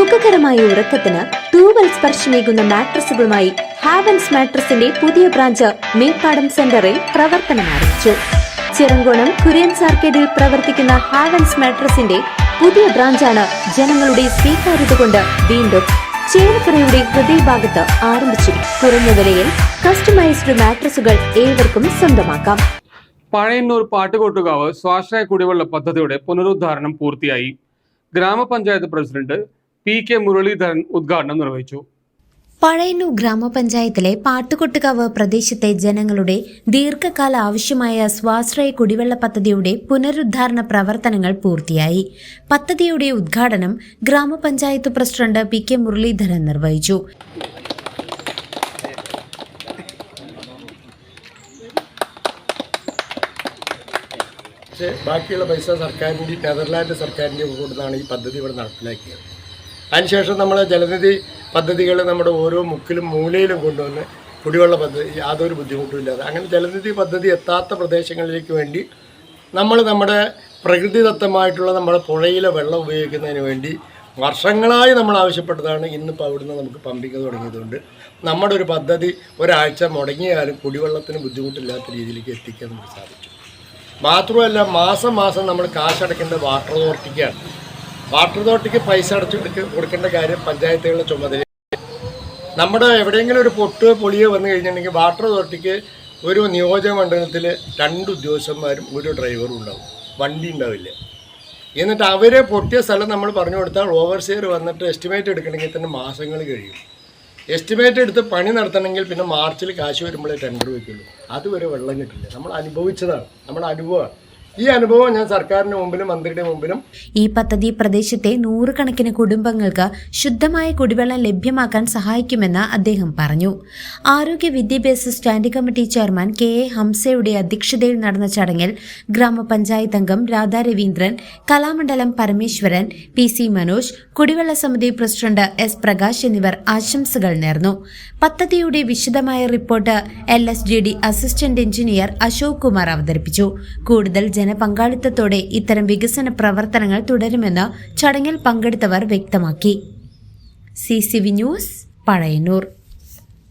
സുഖകരമായ ഉറക്കത്തിന് തൂവൽ സ്പർശമേകുന്ന മാട്രസുകളുമായി ഹാവൻസ് മാട്രസിന്റെ പുതിയ ബ്രാഞ്ച് മേപ്പാടം സെന്ററിൽ പ്രവർത്തനം ആരംഭിച്ചു. ചിറങ്കോണം കുര്യൻസ് ആർക്കേഡിൽ പ്രവർത്തിക്കുന്ന ഹാവൻസ് മാട്രസിന്റെ പുതിയ ബ്രാഞ്ചാണ് ജനങ്ങളുടെ സ്വീകാര്യത കൊണ്ട് വീണ്ടും ചേലക്കരയുടെ ഹൃദയഭാഗത്ത് ആരംഭിച്ചു കുറഞ്ഞ വിലയിൽ കസ്റ്റമൈസ്ഡ് മാട്രസുകൾ ഏവർക്കും സ്വന്തമാക്കാം. പഴയന്നൂർ പാട്ടുകൊട്ടുകാവ് സ്വാശ്രയ കുടിവെള്ള പദ്ധതിയുടെ പുനരുദ്ധാരണം പൂർത്തിയായി. ഗ്രാമപഞ്ചായത്ത് പ്രസിഡന്റ് പി കെ മുരളീധരൻ ഉദ്ഘാടനം നിർവഹിച്ചു. പഴയന്നൂർ ഗ്രാമപഞ്ചായത്തിലെ പാട്ടുകൊട്ടുകാവ് പ്രദേശത്തെ ജനങ്ങളുടെ ദീർഘകാല ആവശ്യമായ സ്വാശ്രയ കുടിവെള്ള പദ്ധതിയുടെ പുനരുദ്ധാരണ പ്രവർത്തനങ്ങൾ പൂർത്തിയായി. പദ്ധതിയുടെ ഉദ്ഘാടനം ഗ്രാമപഞ്ചായത്ത് പ്രസിഡന്റ് പി കെ മുരളീധരൻ നിർവഹിച്ചു. ബാക്കിയുള്ള പൈസ സർക്കാരിന്റെ നെതർലാൻഡ് സർക്കാരിന്റെ കൊടുത്താണ് ഈ പദ്ധതി ഇവിടെ നടപ്പിലാക്കിയത്. അതിനുശേഷം നമ്മൾ ജലനിധി പദ്ധതികൾ നമ്മുടെ ഓരോ മുക്കിലും മൂലയിലും കൊണ്ടുവന്ന് കുടിവെള്ള പദ്ധതി യാതൊരു ബുദ്ധിമുട്ടുമില്ലാതെ. അങ്ങനെ ജലനിധി പദ്ധതി എത്താത്ത പ്രദേശങ്ങളിലേക്ക് വേണ്ടി നമ്മൾ നമ്മുടെ പ്രകൃതിദത്തമായിട്ടുള്ള നമ്മുടെ പുഴയിലെ വെള്ളം ഉപയോഗിക്കുന്നതിന് വേണ്ടി വർഷങ്ങളായി നമ്മൾ ആവശ്യപ്പെട്ടതാണ്. ഇന്നിപ്പോൾ അവിടുന്ന് നമുക്ക് പമ്പിങ് തുടങ്ങിയതുകൊണ്ട് നമ്മുടെ ഒരു പദ്ധതി ഒരാഴ്ച മുടങ്ങിയാലും കുടിവെള്ളത്തിന് ബുദ്ധിമുട്ടില്ലാത്ത രീതിയിലേക്ക് എത്തിക്കാൻ നമുക്ക് സാധിച്ചു. മാത്രമല്ല മാസം മാസം നമ്മൾ കാശടക്കേണ്ട വാട്ടർ അതോറിറ്റിക്കാണ്. വാട്ടർ അതോറിറ്റിക്ക് പൈസ അടച്ചു കൊടുക്കേണ്ട കാര്യം പഞ്ചായത്തുകളുടെ ചുമതല. നമ്മുടെ എവിടെയെങ്കിലും ഒരു പൊട്ട് പൊളിയോ വന്നു കഴിഞ്ഞിട്ടുണ്ടെങ്കിൽ വാട്ടർ അതോറിറ്റിക്ക് ഒരു നിയോജക മണ്ഡലത്തിൽ രണ്ട് ഉദ്യോഗസ്ഥന്മാരും ഒരു ഡ്രൈവറും ഉണ്ടാവും. വണ്ടി ഉണ്ടാവില്ല. എന്നിട്ട് അവരെ പൊട്ടിയ സ്ഥലം നമ്മൾ പറഞ്ഞു കൊടുത്താൽ ഓവർസിയർ വന്നിട്ട് എസ്റ്റിമേറ്റ് എടുക്കണമെങ്കിൽ തന്നെ മാസങ്ങൾ കഴിയും. എസ്റ്റിമേറ്റ് എടുത്ത് പണി നടത്തണമെങ്കിൽ പിന്നെ മാർച്ചിൽ കാശ് വരുമ്പോഴേ ടെൻഡർ വയ്ക്കുള്ളൂ. അതുവരെ വെള്ളം കിട്ടില്ല. നമ്മൾ അനുഭവിച്ചതാണ്. നമ്മുടെ അനുഭവമാണ്. ഈ അനുഭവം ഞാൻ സർക്കാരിന്റെ മുമ്പിലും മന്ത്രിയുടെ മുമ്പിലും ഈ പദ്ധതി പ്രദേശത്തെ നൂറുകണക്കിന് കുടുംബങ്ങൾക്ക് ശുദ്ധമായ കുടിവെള്ളം ലഭ്യമാക്കാൻ സഹായിക്കുമെന്ന് അദ്ദേഹം പറഞ്ഞു. ആരോഗ്യ വിദ്യാഭ്യാസ standing committee chairman K A ഹംസയുടെ അധ്യക്ഷതയിൽ നടന്ന ചടങ്ങിൽ ഗ്രാമപഞ്ചായത്ത് അംഗം രാധാ രവീന്ദ്രൻ കലാമണ്ഡലം പരമേശ്വരൻ പി സി മനോജ് കുടിവെള്ള സമിതി പ്രസിഡന്റ് എസ് പ്രകാശ് എന്നിവർ ആശംസകൾ നേർന്നു. പദ്ധതിയുടെ വിശദമായ report L assistant engineer Ashok Kumar അവതരിപ്പിച്ചു. കൂടുതൽ ജനപങ്കാളിത്തത്തോടെ ഇത്തരം വികസന പ്രവർത്തനങ്ങൾ തുടരുമെന്ന് ചടങ്ങിൽ പങ്കെടുത്തവർ വ്യക്തമാക്കി. C news Pazhayannur.